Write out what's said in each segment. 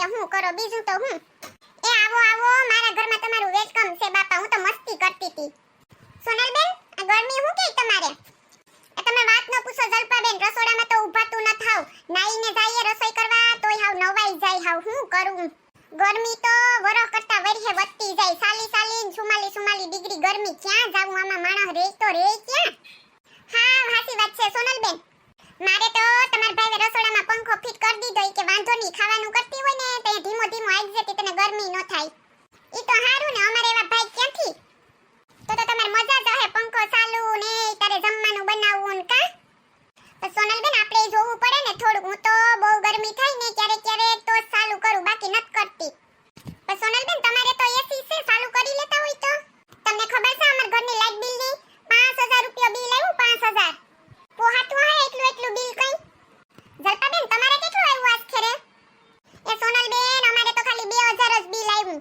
કે હું કરો બીજું તો હું? એ આવો આવો, મારા ઘરમાં તમારું વેલકમ છે બાપા, હું તો મસ્તી કરતી હતી સોનલબેન, આ ગરમી હું કે તમારે? તમે વાત ન પૂછો, જલપાબેન, રસોડામાં તો ઊભાતું ન થાવ. નાઈને જઈએ રસોઈ કરવા, તોય હાવ નવાઈ જાય હાવ, હું કરું? ગરમી તો વરો કરતા વરહે વધતી જાય. સાલી સાલી સુમાલી સુમાલી ડિગ્રી ગરમી, ક્યાં જાવું આમાં? માણસ રે તો રે ક્યાં? હા હાસી વાત છે, સોનલબેન. મારે તો તમારા ભાઈએ રસોડામાં પંખો ફિટ કરી દીધો કે વાંધો નહીં, ખાવાનું કરતી હોય ધીમો આવી જતી તને ગરમી ન થાય ઈ તો હારું ને અમારે એવા ભાઈ ક્યાંથી તો તો તમારે મજા જ હે પંખો ચાલુ ને તારે જમવાનું બનાવવું ને કા તો સોનલબેન આપણે ઈ જોવું પડે ને થોડુંક હું તો બહુ ગરમી થાય ને ક્યારેક ક્યારેક તો જ ચાલુ કરું બાકી નત કરતી પણ સોનલબેન તમારે તો એસી છે ચાલુ કરી લેતા હોય તો તમને ખબર છે અમાર ઘરની લાઇટ બિલની 5000 રૂપિયા બિલ આવ્યું 5000 પોહાતું હે એટલું એટલું બિલ કઈ જલપાબેન તમારે કેટલું આવ્યું આજ ખેરે એ સોનલબેન અમારે તો ખાલી 2000 જ બિલ આવ્યું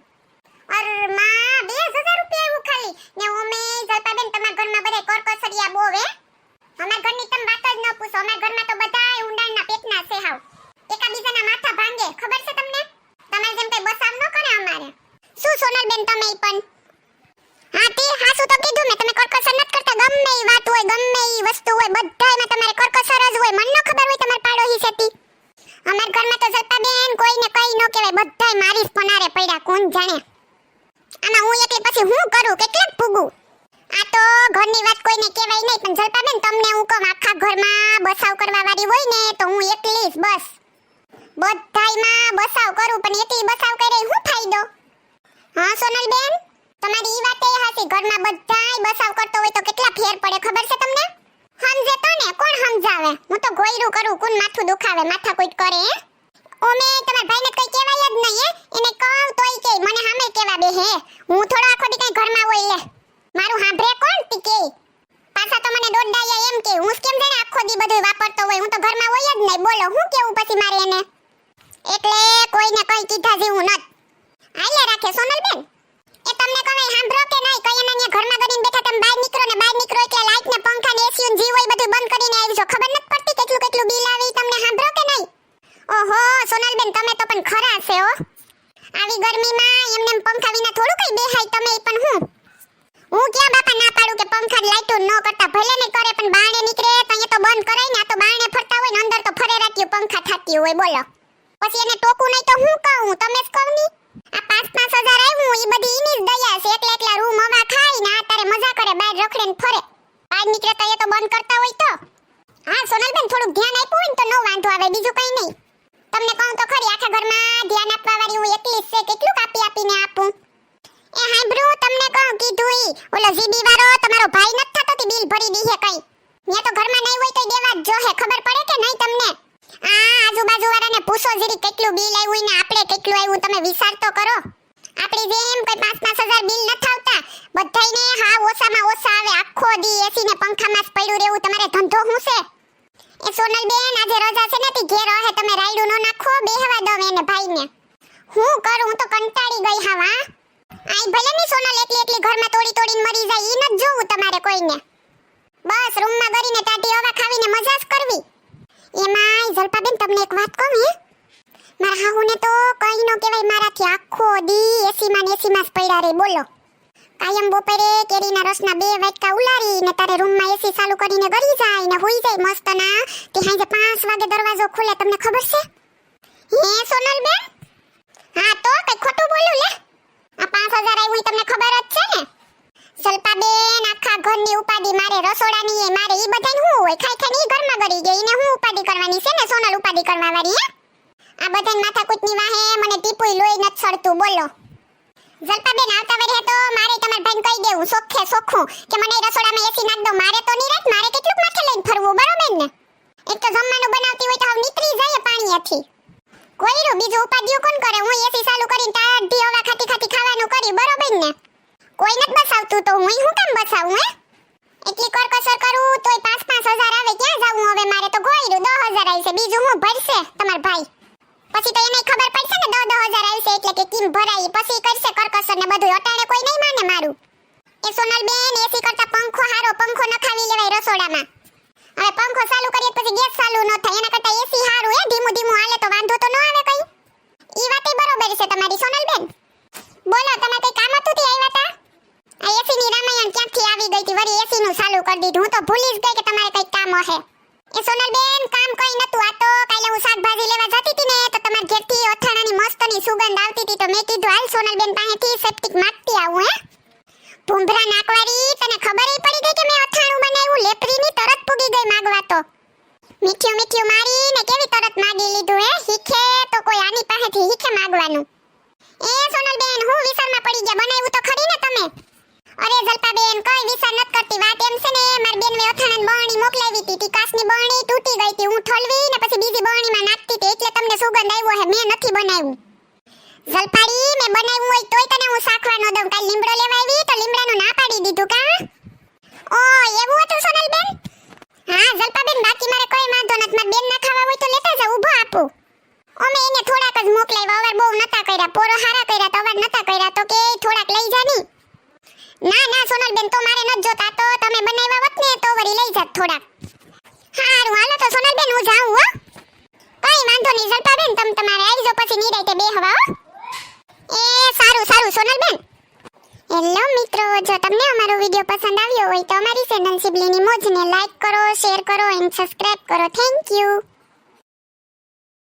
અરમાં 2000 રૂપિયા આવ્યું ખાલી ને ઓમે જલપાબેન તમારા ઘરમાં બધાય કરકસરિયા બહુ હે અમારા ઘરની તમે વાત જ ન પૂછો અમારા ઘરમાં તો બધાય ઊંડાણના પેટના છે હાવ એકાબીજાના માથા ભાંગે ખબર છે તમને તમારે જેમ કઈ બસાવ ન કરે અમારે શું સોનલબેન તમે પણ. હા, તે હાસુ તો કીધું મેં, તમે કરકસર નત કરતા, ગમે ઈ વાત હોય, ગમે ઈ વસ્તુ હોય, બધાયમાં તમારે કરકસર જ હોય. મને ખબર હોય તમાર પાડોહી છેતી અમાર ઘરમાં તો જલપાબેન કોઈને કઈ ન કહેવાય, બધાય મારી પનારે પડ્યા, કોણ જાણે. આમાં હું એકલી પછી હું કરું, કેટલાક ભૂગું. આ તો ઘરની વાત કોઈને કહેવાય નહીં, પણ જલપાબેન તમને હું કહું, આખા ઘરમાં બસાવ કરવા વાળી હોય ને, તો હું એકલી જ બસ. બધાયમાં બસાવ કરું, પણ એકલી બસાવ કરે હું ફાયદો? હા, સોનલબેન? તમારી ઈ વાત એ હાસી ઘરમાં બધાય બસાવ કરતો હોય તો કેટલા ફેર પડે, ખબર છે તમને? સમજે તો ને, કોણ સમજાવે? હું તો ગોયરું કરું, કોણ માથું દુખાવે, માથા કોઈ કરે ઓમે, તમારા ભાઈને કઈ કહેવાય જ નહીં એને કહું તોય કે, મને સામે કેવા બે હે? હું થોડો આખો દી કઈ ઘરમાં હોય, લે. મારું હાંભરે કોણ, તી પાછા તો મને દોડાયા એમ કે, હું કેમ જાણે આખો દી બધું વાપરતો હોય? હું તો ઘરમાં હોય જ નહીં. બોલો, હું કેવું પછી મારે એને? એટલે કોઈને કઈ કીધા જેવું નત આલ્યા રાખે સોનલબેન? એ તમને કહે સાંભળો કે નહીં? કઈ એના ઘરમાં કરીને બેઠા તમે બહાર નીકળો ને બહાર નીકળો એટલે લાઈટ ને પંખા ને એસી ને જી હોય બધું બંધ કરીને આવજો ખબર નથી પડતી કેટલું કેટલું બિલ આવે તમને સાંભળો કે નહીં? ઓહો, સોનલબેન, તમે તો પણ ખરા છે હો. આવી ગરમીમાં એમને એમ પંખા વિના થોડું કઈ બેહાય તમે પણ હું? હું ક્યાં બાપા ના પાડું કે પંખા લાઈટો ન કરતા? ભલે ને કરે, પણ બારણે નીકળે તો અહીંયા તો બંધ કરાય ને, આ તો બારણે ફરતા હોય ને, અંદર તો ફરે રાખ્યું પંખા થાતી હોય, બોલો. પછી એને ટોકું નહીં તો હું કહું ની આ પાંચ પાંચ હજાર આવ્યું ઈ બધી ઈની જ દયા છે એકલા એકલા રૂમ હવા ખાઈ ને આ તારે મજા કરે બહાર રખડે ને ફરે બહાર નીકળે તો એ તો બંધ કરતા હોય તો હા સોનલબેન થોડુંક ધ્યાન આપ્યું હોય ને તો નો વાંધો આવે બીજું કઈ નહીં તમને કહું તો ખરી, આખા ઘરમાં ધ્યાન આપવા વાળી હું એકલી છે, કેટલું કાપી આપીને આપું? એ હાંભળું, તમને કહું, કીધું ઈ, ઓલો જીબી વાળો, તમારો ભાઈ નથી થતો તી બિલ ભરી દીહે કઈ? ન્યા તો ઘરમાં નહીં હોય તો દેવા જ જોહે, ખબર પડે કે નહીં તમને? આ આજુબાજુ વાળાને પૂછો જરી કેટલું બિલ આવ્યું ને આપણે કેટલું આવ્યું તમે વિચાર તો કરો. આપણી જેમ કોઈ પાંચ પાંચ હજાર બિલ ન આવતા બધાને હા ઓછામાં ઓછા આવે, આખો દી એસી ને પંખામાં જ પડ્યું રહેવું, તમારે ધંધો હું છે? એ સોનલબેન, આજે રજા છે ને, તી ઘેર હે તમે રાયડું નો નાખો, બેહવા દો એને ભાઈને. હું કરું, હું તો કંટાળી ગઈ હા? આઈ ભલે ની સોનલ એકલી એકલી ઘરમાં તોડી તોડીને મરી જાય, ઈ ન જોવું તમારે કોઈને. બસ, રૂમમાં ગરીને ટાટી હવા ખાવીને મજા જ કરવી. જલપા બેન તમને એક વાત કહું, હે? મારા હાહુને તો કઈ નો કહેવાય, મારાથી આખો દી એસીમાં ને એસીમાં જ પડ્યા રે, બોલો. કાયમ બપોરે કેરીના રસના બે વાટકા ઉલારી ને તારે રૂમમાં એસી ચાલુ કરીને ગળી જાય ને હોઈ જાય મસ્ત ના તે હાજે પાંચ વાગે દરવાજો ખુલે, તમને ખબર છે? હે, સોનલબેન? હા, તો કઈ ખોટું બોલું લે. આ પાંચ હજાર આવ્યું તમને ખબર જ છે ને? સલ્પાબેન આખા ઘરની ઉપાડી મારે રસોડાની એ, મારે ઈ બધાને હું હોય. ખાઈ ખાઈને ઈ ઘરમાં ગળી ગઈ ને હું ઉપાડી કરવાની છે ને? સોનલ ઉપાડી કરવા વાળી હે? આ બધાને માથાકૂટની વાહે મને ટીપુય લોહી નથી સડતું, બોલો. જલપાબેન, આવતા વરે તો મારે તમાર ભાઈને કહી દેવું, સોખે સોખું, કે મને રસોડામાં એસી નાખ દો. મારે તો નહીં રાત મારે કેટલું માથે લઈને ફરવું, બરોબર ને? એક તો જમવાનું બનાવતી હોય તો હવે નીકળી જાય પાણીયાથી કોઈરું બીજું ઉપાડ્યું કોણ કરે? હું એસી ચાલુ કરીને તાઢી હવા ખાતી ખાતી ખાવાનું કરી, બરોબર ને? કોઈ નથી બસાવતું તો હું શું કામ બસાવું, હે? એટલી કરકસર કરું તોય પાંચ પાંચ હજાર આવે, ક્યાં જાવું હવે? મારે તો ગોયરું દસ હજાર આવશે બીજું હું ભરશે તમાર ભાઈ? પછી તો એને ખબર પડશે ને 10 10000 આવશે એટલે કે કીમ ભરાઈ પછી કરશે કરકસર ને બધું અટાણે કોઈ નહીં માને મારું. એ સોનલ બેન એસી કરતા પંખો હારો, પંખો નખાવી લેવાય રસોડામાં. હવે પંખો ચાલુ કરીએ પછી ગેસ ચાલુ ન થાય. એના કરતા એસી હારું હે, ધીમું ધીમું હાલે તો વાંધો તો ન આવે કઈ. ઈ વાતે બરોબર છે તમારી, સોનલ બેન. બોલો તમે કઈ કામ હતું થી આવ્યા હતા આ એસી ની રામાયણ ક્યાંથી આવી ગઈ હતી? વળી એસી નું ચાલુ કરી દીધું. હું તો ભૂલી જ ગઈ કે તમારે કઈ કામ હશે એ સોનલ બેન, કામ કઈ નતું. આ તો કાલે હું શાકભાજી લેવા જતી હતી ને, તો સુગંધ આવતી હતી તો મેં કીધું, હાલ સોનલબેન પાસેથી સેપ્ટિક માંગતી આવું, હે? ભૂંભરા નાકવાળી, તને ખબર પડી ગઈ કે મેં અથાણું બનાવ્યું? લેપરીની તરત પૂગી ગઈ માગવા તો. મીઠ્યું મીઠ્યું મારી ને કેવી તરત માગી લીધું, હે? શીખે તો કોઈ આની પાસેથી શીખે માગવાનું. એ સોનલબેન, હું વિચારમાં પડી ગયા. બનાવ્યું તો ખરી ને તમે? અરે જલપાબેન, કઈ વિચાર નત કરતી. વાત એમ છે ને, મારી બેન મે અથાણાની બરણી મોકલાવી હતી. તી કાચની બરણી તૂટી ગઈ હતી. હું ઠોલવી ને પછી બીજી બરણીમાં નાખતી હતી. એટલે તમને સુગંધ આવ્યો હે. મેં નથી બનાવ્યું. જલપાડી મે બનાવ્યું હોય તોય તને હું શાખવા ન દઉં. કાલ લીમડો લેવા આવી તો લીમડાનું ના પાડી દીધું કા? ઓ, એવું હતું સોનલબેન? હા, જલપાબેન, બાકી મારે કોઈ વાંધો નથી. મારી બેન ના ખાવા હોય તો લેતા જાવ ઊભો આપું. અમે એને થોડાક જ મોકલાવ્યા. અવાર બહુ નતા કર્યા. પોરો હારા કર્યા તો, અવાર નતા કર્યા. તો કે થોડાક લઈ જા ની. ના ના, સોનલબેન, તો મારે ન જોતા. તો તમે બનાવ્યા હોત ને, તો વળી લઈ જાત થોડાક. હારું, હાલો તો સોનલબેન, હું જાઉં, હો. કઈ વાંધો નહીં, જલપાબેન, તમે તમારે આવી જાઓ પછી નિરાયતે બે હવા હો. સોનલબેન. હેલો મિત્રો, જો તમને અમારો વીડિયો પસંદ આવ્યો હોય તો અમારી ચેનલ સિબલીની મોજને લાઈક કરો શેર કરો એન્ડ સબસ્ક્રાઇબ કરો. Thank you